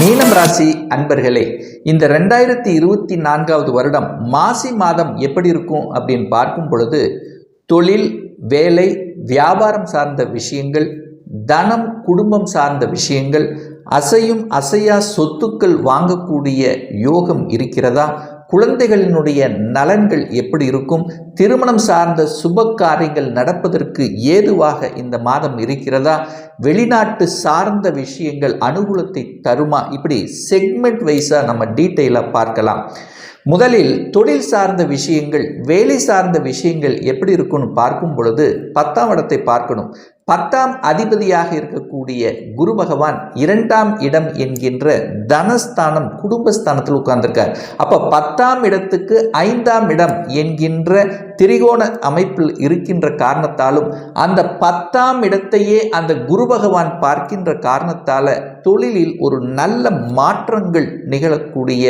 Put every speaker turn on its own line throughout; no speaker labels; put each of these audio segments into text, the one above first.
மீனம் ராசி அன்பர்களே இந்த ரெண்டாயிரத்தி இருபத்தி நான்காவது வருடம் மாசி மாதம் எப்படி இருக்கும் அப்படின்னு பார்க்கும் பொழுது தொழில் வேலை வியாபாரம் சார்ந்த விஷயங்கள் தனம் குடும்பம் சார்ந்த விஷயங்கள் அசையும் அசையா சொத்துக்கள் வாங்கக்கூடிய யோகம் இருக்கிறதா? குழந்தைகளினுடைய நலன்கள் எப்படி இருக்கும்? திருமணம் சார்ந்த சுப காரியங்கள் நடப்பதற்கு ஏதுவாக இந்த மாதம் இருக்கிறதா? வெளிநாட்டு சார்ந்த விஷயங்கள் அனுகூலத்தை தருமா? இப்படி செக்மெண்ட் வைஸாக நம்ம டீட்டெயிலாக பார்க்கலாம். முதலில் தொழில் சார்ந்த விஷயங்கள் வேலை சார்ந்த விஷயங்கள் எப்படி இருக்குன்னு பார்க்கும் பொழுது பத்தாம் இடத்தை பார்க்கணும். பத்தாம் அதிபதியாக இருக்கக்கூடிய குரு பகவான் இரண்டாம் இடம் என்கின்ற தனஸ்தானம் குடும்பஸ்தானத்தில் உட்கார்ந்திருக்கார். அப்போ பத்தாம் இடத்துக்கு ஐந்தாம் இடம் என்கின்ற திரிகோண அமைப்பில் இருக்கின்ற காரணத்தாலும் அந்த பத்தாம் இடத்தையே அந்த குரு பகவான் பார்க்கின்ற காரணத்தால் தொழிலில் ஒரு நல்ல மாற்றங்கள் நிகழக்கூடிய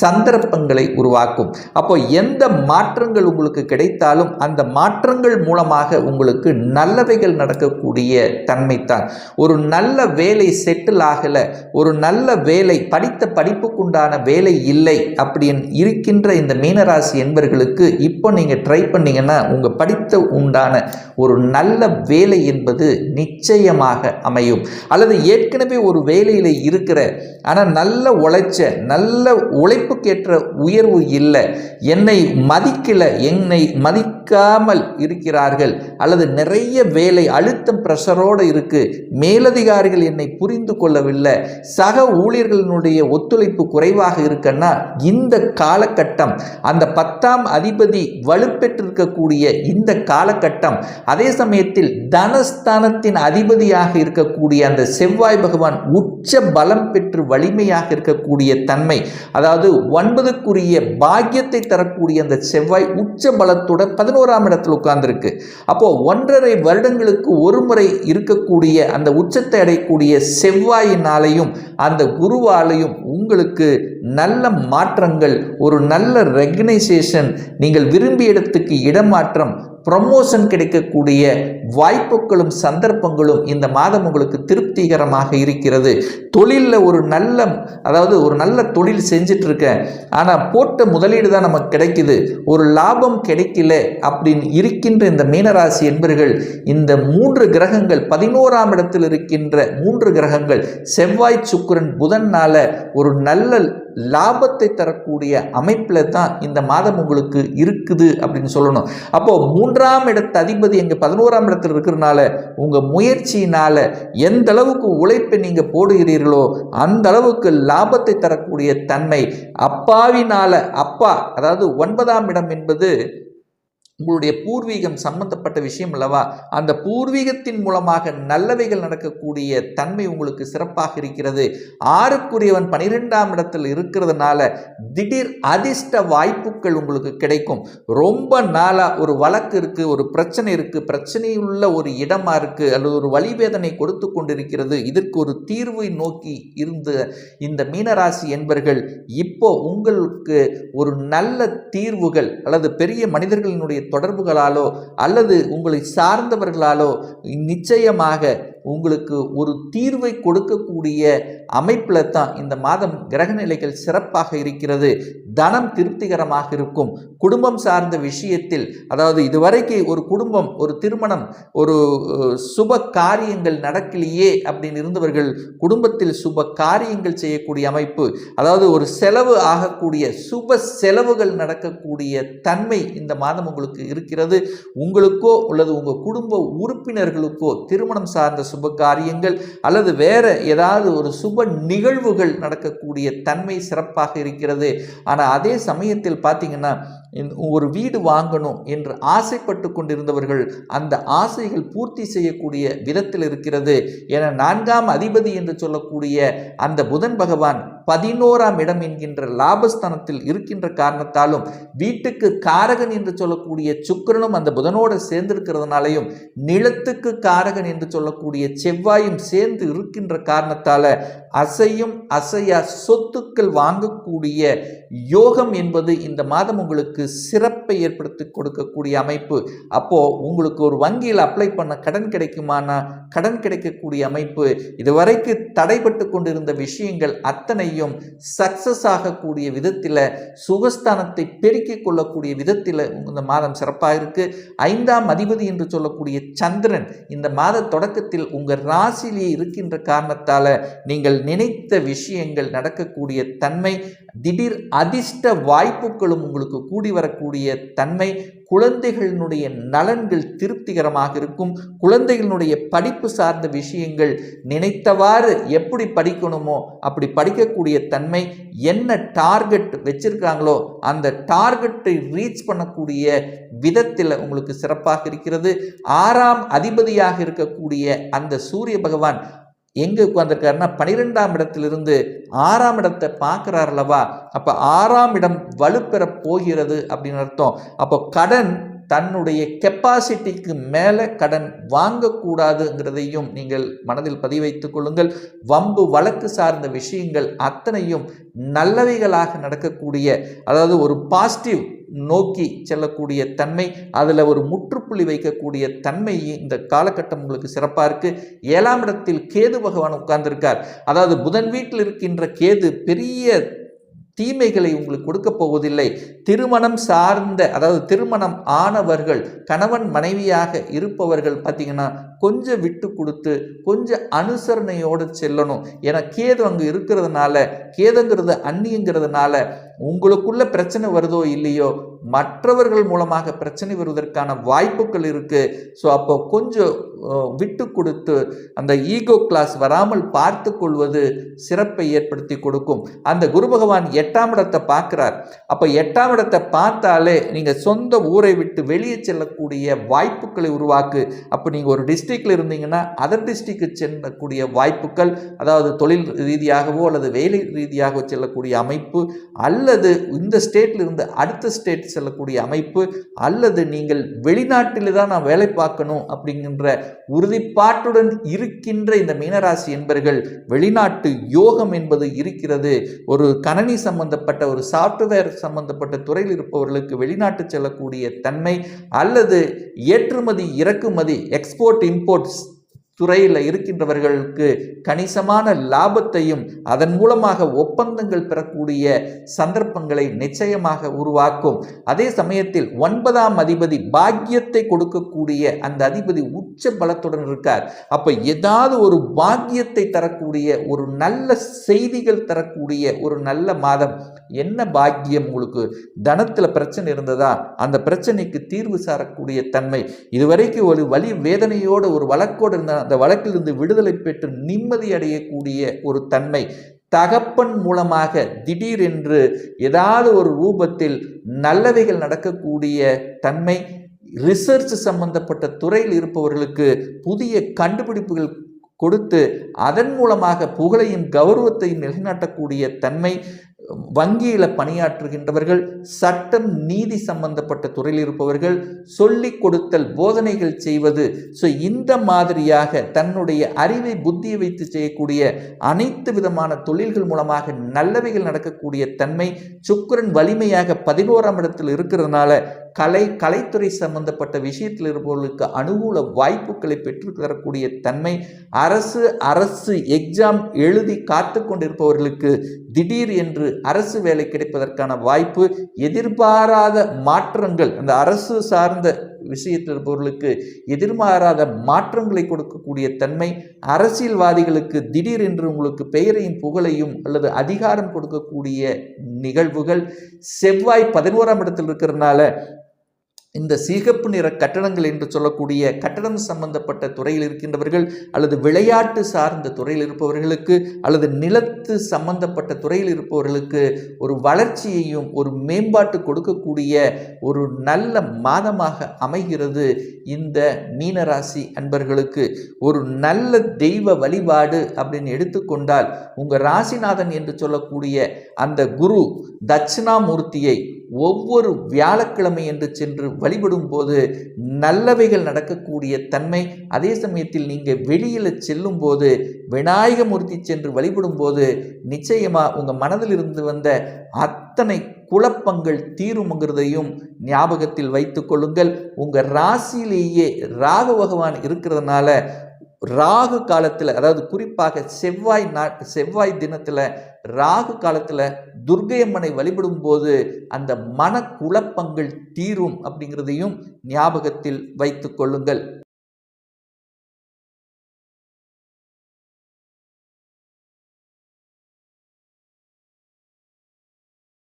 சந்தர்ப்பங்களை உருவாக்கும். அப்போ எந்த மாற்றங்கள் உங்களுக்கு கிடைத்தாலும் அந்த மாற்றங்கள் மூலமாக உங்களுக்கு நல்லவைகள் இருக்கக்கூடிய தன்மைத்தான். ஒரு நல்ல வேலை செட்டில் ஆகலை ஒரு நல்ல வேலை படித்த படிப்புக்குண்டான வேலை இல்லை அப்படின்னு இருக்கின்ற இந்த மீனராசி என்பர்களுக்கு இப்போ நீங்கள் ட்ரை பண்ணீங்கன்னா உங்கள் படித்த உண்டான ஒரு நல்ல வேலை என்பது நிச்சயமாக அமையும். அல்லது ஏற்கனவே ஒரு வேலையில் இருக்கிற ஆனால் நல்ல உழைச்ச நல்ல உழைப்புக்கேற்ற உயர்வு இல்லை என்னை மதிக்கலை என்னை மதிக்காமல் இருக்கிறார்கள் அல்லது நிறைய வேலை அழுத்தம் ப்ரெஷரோடு இருக்குது மேலதிகாரிகள் என்னை புரிந்து கொள்ளவில்லை. சக ஊழியர்களினுடைய ஒத்துழைப்பு குறைவாக இருக்குன்னா இந்த காலகட்டம் அந்த பத்தாம் அதிபதி வலுப்பெற்றிருக்கக்கூடிய இந்த காலகட்டம் அதே சமயத்தில் தனஸ்தானத்தின் அதிபதியாக இருக்கக்கூடிய அந்த செவ்வாய் பகவான் உச்ச பலம் பெற்று வலிமையாக இருக்கக்கூடிய தன்மை அதாவது ஒன்பதுக்குரிய பாக்கியத்தை தரக்கூடிய அந்த செவ்வாய் உச்ச பலத்தோட பதினோராம் இடத்தில் உட்கார்ந்துருக்கு. அப்போ ஒன்றரை வருடங்களுக்கு ஒரு முறை இருக்கக்கூடிய அந்த உச்சத்தை அடையக்கூடிய செவ்வாயினாலையும் அந்த குருவாலையும் உங்களுக்கு நல்ல மாற்றங்கள் ஒரு நல்ல ரெகனைசேஷன் நீங்கள் விரும்பிய இடத்துக்கு இடமாற்றம் ப்ரமோஷன் கிடைக்கக்கூடிய வாய்ப்புகளும் சந்தர்ப்பங்களும் இந்த மாதம் உங்களுக்கு திருப்திகரமாக இருக்கிறது. தொழிலில் ஒரு நல்ல அதாவது ஒரு நல்ல தொழில் செஞ்சுட்டு இருக்கேன் ஆனால் போட்ட முதலீடு தான் நமக்கு கிடைக்குது. ஒரு லாபம் கிடைக்கல அப்படின்னு இருக்கின்ற இந்த மீனராசி என்பர்கள் இந்த மூன்று மூன்று கிரகங்கள் பதினோராம் இடத்தில் இருக்கின்ற மூன்று கிரகங்கள் செவ்வாய் சுக்கிரன் புதன்னால ஒரு நல்ல லாபத்தை தரக்கூடிய அமைப்பில் தான் இந்த மாதம் உங்களுக்கு இருக்குது அப்படின்னு சொல்லணும். அப்போது மூன்றாம் இடத்து அதிபதி எங்கள் பதினோராம் இடத்தில் இருக்கிறனால உங்கள் முயற்சியினால் எந்த அளவுக்கு உழைப்பை நீங்கள் போடுகிறீர்களோ அந்த அளவுக்கு லாபத்தை தரக்கூடிய தன்மை அப்பாவினால அப்பா அதாவது ஒன்பதாம் இடம் என்பது உங்களுடைய பூர்வீகம் சம்பந்தப்பட்ட விஷயம் அல்லவா? அந்த பூர்வீகத்தின் மூலமாக நல்லவைகள் நடக்கக்கூடிய தன்மை உங்களுக்கு சிறப்பாக இருக்கிறது. ஆறுக்குரியவன் பனிரெண்டாம் இடத்தில் இருக்கிறதுனால திடீர் அதிர்ஷ்ட வாய்ப்புகள் உங்களுக்கு கிடைக்கும். ரொம்ப நாளாக ஒரு வழக்கு இருக்குது ஒரு பிரச்சனை இருக்குது பிரச்சனையுள்ள ஒரு இடமா இருக்குது அல்லது ஒரு வழிவேதனை கொடுத்து கொண்டிருக்கிறது. இதற்கு ஒரு தீர்வை நோக்கி இருந்த இந்த மீனராசி என்பர்கள் இப்போ உங்களுக்கு ஒரு நல்ல தீர்வுகள் அல்லது பெரிய மனிதர்களினுடைய தொடர்புகளாலோ அல்லது உங்களை சார்ந்தவர்களாலோ நிச்சயமாக உங்களுக்கு ஒரு தீர்வை கொடுக்கக்கூடிய அமைப்பில் தான் இந்த மாதம் கிரகநிலைகள் சிறப்பாக இருக்கிறது. தனம் திருப்திகரமாக இருக்கும். குடும்பம் சார்ந்த விஷயத்தில் அதாவது இதுவரைக்கு ஒரு குடும்பம் ஒரு திருமணம் ஒரு சுப காரியங்கள் நடக்கலையே அப்படின்னு இருந்தவர்கள் குடும்பத்தில் சுப காரியங்கள் செய்யக்கூடிய அமைப்பு அதாவது ஒரு செலவு ஆகக்கூடிய சுப செலவுகள் நடக்கக்கூடிய தன்மை இந்த மாதம் உங்களுக்கு இருக்கிறது. உங்களுக்கோ அல்லது உங்கள் குடும்ப உறுப்பினர்களுக்கோ திருமணம் சார்ந்த சுப காரியங்கள் அல்லது வேற ஏதாவது ஒரு சுப நிகழ்வுகள் நடக்கக்கூடிய தன்மை சிறப்பாக இருக்கிறது. ஆனால் அதே சமயத்தில் பார்த்தீங்கன்னா ஒரு வீடு வாங்கணும் என்று ஆசைப்பட்டு கொண்டிருந்தவர்கள் அந்த ஆசைகள் பூர்த்தி செய்யக்கூடிய விதத்தில் இருக்கிறது. என நான்காம் அதிபதி என்று சொல்லக்கூடிய அந்த புதன் பகவான் பதினோராம் இடம் என்கின்ற லாபஸ்தானத்தில் இருக்கின்ற காரணத்தாலும் வீட்டுக்கு காரகன் என்று சொல்லக்கூடிய சுக்கிரனும் அந்த புதனோடு சேர்ந்திருக்கிறதுனாலையும் நிலத்துக்கு காரகன் என்று சொல்லக்கூடிய செவ்வாயும் சேர்ந்து இருக்கின்ற காரணத்தால அசையும் அசையா சொத்துக்கள் வாங்கக்கூடிய யோகம் என்பது இந்த மாதம் உங்களுக்கு சிறப்பை ஏற்படுத்தி கொடுக்கக்கூடிய அமைப்பு. அப்போ உங்களுக்கு ஒரு வங்கியில் அப்ளை பண்ண கடன் கிடைக்குமானா கடன் கிடைக்கக்கூடிய அமைப்பு. இதுவரைக்கு தடைபட்டு கொண்டிருந்த விஷயங்கள் அத்தனையும் சக்சஸ் ஆகக்கூடிய விதத்தில் சுகஸ்தானத்தை பெருக்கிக் கொள்ளக்கூடிய விதத்தில் இந்த மாதம் சிறப்பாக இருக்கு ஐந்தாம் அதிபதி என்று சொல்லக்கூடிய சந்திரன் இந்த மாத தொடக்கத்தில் உங்கள் ராசியிலேயே இருக்கின்ற காரணத்தால் நீங்கள் நினைத்த விஷயங்கள் நடக்கக்கூடிய தன்மை திடீர் அதிர்ஷ்ட வாய்ப்புகளும் உங்களுக்கு கூடி வரக்கூடிய தன்மை குழந்தைகளினுடைய நலன்கள் திருப்திகரமாக இருக்கும். குழந்தைகளினுடைய படிப்பு சார்ந்த விஷயங்கள் நினைத்தவாறு எப்படி படிக்கணுமோ அப்படி படிக்கக்கூடிய தன்மை என்ன டார்கெட் வச்சிருக்காங்களோ அந்த டார்கெட்டை ரீச் பண்ணக்கூடிய விதத்தில் உங்களுக்கு சிறப்பாக இருக்கிறது. ஆறாம் அதிபதியாக இருக்கக்கூடிய அந்த சூரிய பகவான் எங்கே உட்காந்துருக்காருன்னா பனிரெண்டாம் இடத்திலிருந்து ஆறாம் இடத்தை பார்க்குறார் அல்லவா? அப்போ ஆறாம் இடம் வலுப்பெற போகிறது அப்படின்னு அர்த்தம். அப்போ கடன் தன்னுடைய கெப்பாசிட்டிக்கு மேலே கடன் வாங்கக்கூடாதுங்கிறதையும் நீங்கள் மனதில் பதிவைத்துக் கொள்ளுங்கள். வம்பு வழக்கு சார்ந்த விஷயங்கள் அத்தனையும் நல்லவைகளாக நடக்கக்கூடிய அதாவது ஒரு பாசிட்டிவ் நோக்கி செல்லக்கூடிய தன்மை அதில் ஒரு முற்றுப்புள்ளி வைக்கக்கூடிய தன்மை இந்த காலகட்டம் உங்களுக்கு சிறப்பாக இருக்குது ஏழாம் இடத்தில் கேது பகவான் உட்கார்ந்திருக்கார். அதாவது புதன் வீட்டில் இருக்கின்ற கேது பெரிய தீமைகளை உங்களுக்கு கொடுக்க போவதில்லை. திருமணம் சார்ந்த அதாவது திருமணம் ஆனவர்கள் கணவன் மனைவியாக இருப்பவர்கள் பார்த்தீங்கன்னா கொஞ்சம் விட்டு கொடுத்து கொஞ்சம் அனுசரணையோடு செல்லணும். ஏன்னா கேது அங்கே இருக்கிறதுனால கேதுங்கிறது அந்நியங்கிறதுனால உங்களுக்குள்ள பிரச்சனை வருதோ இல்லையோ மற்றவர்கள் மூலமாக பிரச்சனை வருவதற்கான வாய்ப்புகள் இருக்குது ஸோ அப்போ கொஞ்சம் விட்டு கொடுத்து அந்த ஈகோ கிளாஸ் வராமல் பார்த்து கொள்வது சிறப்பை ஏற்படுத்தி கொடுக்கும். அந்த குரு பகவான் எட்டாம் இடத்தை பார்க்குறார். அப்போ எட்டாம் இடத்தை பார்த்தாலே நீங்கள் சொந்த ஊரை விட்டு வெளியே செல்லக்கூடிய வாய்ப்புகளை உருவாக்கு. அப்போ நீங்கள் ஒரு டிஸ்ட்ரிக்டில் இருந்தீங்கன்னா அதர் டிஸ்ட்ரிக்கு செல்லக்கூடிய வாய்ப்புகள் அதாவது தொழில் ரீதியாகவோ அல்லது வேலை ரீதியாகவோ செல்லக்கூடிய அமைப்பு அல்லது இந்த ஸ்டேட்டில் இருந்து அடுத்த ஸ்டேட் செல்லக்கூடிய அமைப்பு அல்லது நீங்கள் வெளிநாட்டில் தான் நான் வேலை பார்க்கணும் அப்படிங்கிற உறுதிப்பாட்டுடன் இருக்கின்ற இந்த மீனராசி என்பர்கள் வெளிநாட்டு யோகம் என்பது இருக்கிறது. ஒரு கணனி சம்பந்தப்பட்ட ஒரு சாஃப்ட்வேர் சம்பந்தப்பட்ட துறையில் இருப்பவர்களுக்கு வெளிநாட்டு செல்லக்கூடிய தன்மை அல்லது ஏற்றுமதி இறக்குமதி எக்ஸ்போர்ட் இம்போர்ட்ஸ் துறையில் இருக்கின்றவர்களுக்கு கணிசமான லாபத்தையும் அதன் மூலமாக ஒப்பந்தங்கள் பெறக்கூடிய சந்தர்ப்பங்களை நிச்சயமாக உருவாக்கும். அதே சமயத்தில் ஒன்பதாம் அதிபதி பாக்கியத்தை கொடுக்கக்கூடிய அந்த அதிபதி உச்ச பலத்துடன் இருக்கார். அப்போ ஏதாவது ஒரு பாக்கியத்தை தரக்கூடிய ஒரு நல்ல செய்திகள் தரக்கூடிய ஒரு நல்ல மாதம். என்ன பாக்கியம் உங்களுக்கு? தனத்தில் பிரச்சனை இருந்ததா? அந்த பிரச்சனைக்கு தீர்வு சாரக்கூடிய தன்மை. இதுவரைக்கும் ஒரு வலி வேதனையோடு ஒரு வழக்கோடு இருந்த அந்த வழக்கிலிருந்து விடுதலை பெற்று நிம்மதி அடையக்கூடிய ஒரு தன்மை தகப்பன் மூலமாக திடீரென்று ஏதாவது ஒரு ரூபத்தில் நல்லவைகள் நடக்கக்கூடிய தன்மை ரிசர்ச் சம்பந்தப்பட்ட துறையில் இருப்பவர்களுக்கு புதிய கண்டுபிடிப்புகள் கொடுத்து அதன் மூலமாக புகழையும் கௌரவத்தையும் நிலைநாட்டக்கூடிய தன்மை வங்கியில் பணியாற்றுகின்றவர்கள் சட்டம் நீதி சம்பந்தப்பட்ட துறையில் இருப்பவர்கள் சொல்லிக் கொடுத்தல் போதனைகள் செய்வது. ஸோ இந்த மாதிரியாக தன்னுடைய அறிவை புத்தியை வைத்து செய்யக்கூடிய அனைத்து விதமான தொழில்கள் மூலமாக நல்லவைகள் நடக்கக்கூடிய தன்மை சுக்கரன் வலிமையாக பதினோராம் இடத்தில் இருக்கிறதுனால கலை கலைத்துறை சம்பந்தப்பட்ட விஷயத்தில் இருப்பவர்களுக்கு அனுகூல வாய்ப்புகளை பெற்று தரக்கூடிய தன்மை அரசு அரசு எக்ஸாம் எழுதி காத்து கொண்டிருப்பவர்களுக்கு திடீர் என்று அரசு வேலை கிடைப்பதற்கான வாய்ப்பு எதிர்பாராத மாற்றங்கள் அந்த அரசு சார்ந்த விஷயத்தில் இருப்பவர்களுக்கு எதிர்மாறாத மாற்றங்களை கொடுக்கக்கூடிய தன்மை அரசியல்வாதிகளுக்கு திடீர் என்று உங்களுக்கு பெயரையும் புகழையும் அல்லது அதிகாரம் கொடுக்கக்கூடிய நிகழ்வுகள் செவ்வாய் பதினோராம் இடத்தில் இருக்கிறதுனால இந்த சிகப்பு நிற கட்டடங்கள் என்று சொல்லக்கூடிய கட்டடம் சம்பந்தப்பட்ட துறையில் இருக்கின்றவர்கள் அல்லது விளையாட்டு சார்ந்த துறையில் இருப்பவர்களுக்கு அல்லது நிலத்து சம்பந்தப்பட்ட துறையில் இருப்பவர்களுக்கு ஒரு வளர்ச்சியையும் ஒரு மேம்பாட்டு கொடுக்கக்கூடிய ஒரு நல்ல மாதமாக அமைகிறது இந்த மீனராசி அன்பர்களுக்கு. ஒரு நல்ல தெய்வ வழிபாடு அப்படின்னு எடுத்துக்கொண்டால் உங்கள் ராசிநாதன் என்று சொல்லக்கூடிய அந்த குரு தட்சிணாமூர்த்தியை ஒவ்வொரு வியாழக்கிழமை என்று சென்று வழிபடும் போது நல்லவைகள் நடக்கக்கூடிய தன்மை அதே சமயத்தில் நீங்கள் வெளியில் செல்லும் போது விநாயகமூர்த்தி சென்று வழிபடும் போது நிச்சயமாக உங்கள் மனதில் இருந்து வந்த அத்தனை குழப்பங்கள் தீருமுங்கிறதையும் ஞாபகத்தில் வைத்து கொள்ளுங்கள். உங்கள் ராசியிலேயே ராகு பகவான் இருக்கிறதுனால ராகு காலத்தில் அதாவது குறிப்பாக செவ்வாய் நா செவ்வாய் தினத்தில் ராகு காலத்தில் துர்கையம்மனை வழிபடும் போது அந்த மன குழப்பங்கள் தீரும் அப்படிங்கிறதையும் ஞாபகத்தில் வைத்து கொள்ளுங்கள்.